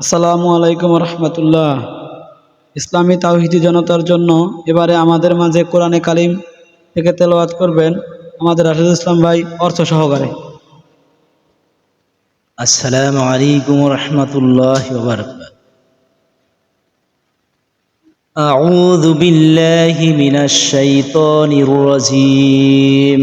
আসসালামু আলাইকুম রহমতুল্লাহ ইসলামী তাওহিদি জনতার জন্য এবারে আমাদের মাঝে কোরআনে কালিম থেকে তেলাওয়াত করবেন আমাদের রাশিদুল ইসলাম ভাই অর্থ সহকারে السلام عليكم ورحمة الله وبركاته أعوذ بالله من الشيطان الرجيم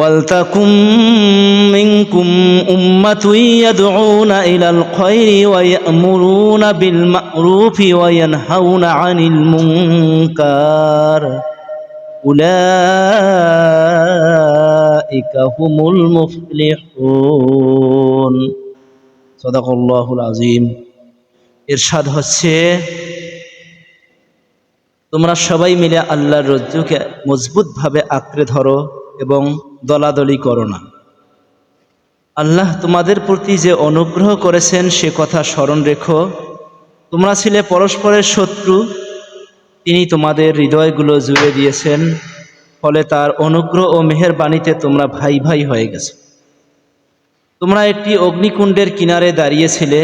ولتكن منكم أمة يدعون إلى الخير ويأمرون بالمعروف وينهون عن المنكر أولئك هم المفلحون صدق الله العظيم ইরশাদ হচ্ছে তোমরা সবাই মিলে আল্লাহর রজ্জুকে মজবুতভাবে আঁকড়ে ধরো এবং দলাদলি করো না। আল্লাহ তোমাদের প্রতি যে অনুগ্রহ করেছেন, সে কথা স্মরণ রেখো। তোমরা ছিলে পরস্পরের শত্রু, তিনি তোমাদের হৃদয়গুলো জুড়ে দিয়েছেন, ফলে তার অনুগ্রহ ও মেহের বাণীতে তোমরা ভাই ভাই হয়ে গেছো। তোমরা একটি অগ্নিকুণ্ডের কিনারে দাঁড়িয়েছিলে,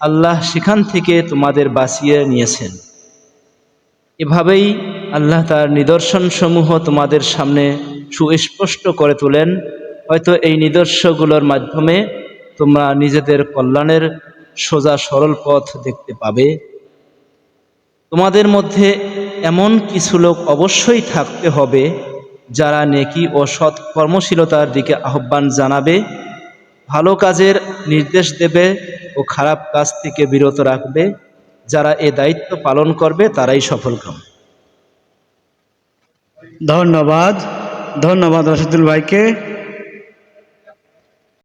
আল্লাহ সেখান থেকে তোমাদের বাঁচিয়ে নিয়েছেন। এভাবেই আল্লাহ তার নিদর্শনসমূহ তোমাদের সামনে সুস্পষ্ট করে তোলেন, হয়তো এই নিদর্শনগুলোর মাধ্যমে তোমরা নিজেদের কল্যাণের সোজা সরল পথ দেখতে পাবে। তোমাদের মধ্যে এমন কিছু লোক অবশ্যই থাকতে হবে যারা নেকি ও সৎ কর্মশীলতার দিকে আহ্বান জানাবে, ভালো কাজের নির্দেশ দেবে ও খারাপ কাজ থেকে বিরত রাখবে। যারা এ দায়িত্ব পালন করবে তারাই সফল কাম ধন্যবাদ। ধন্যবাদ রাশিদুল ভাইকে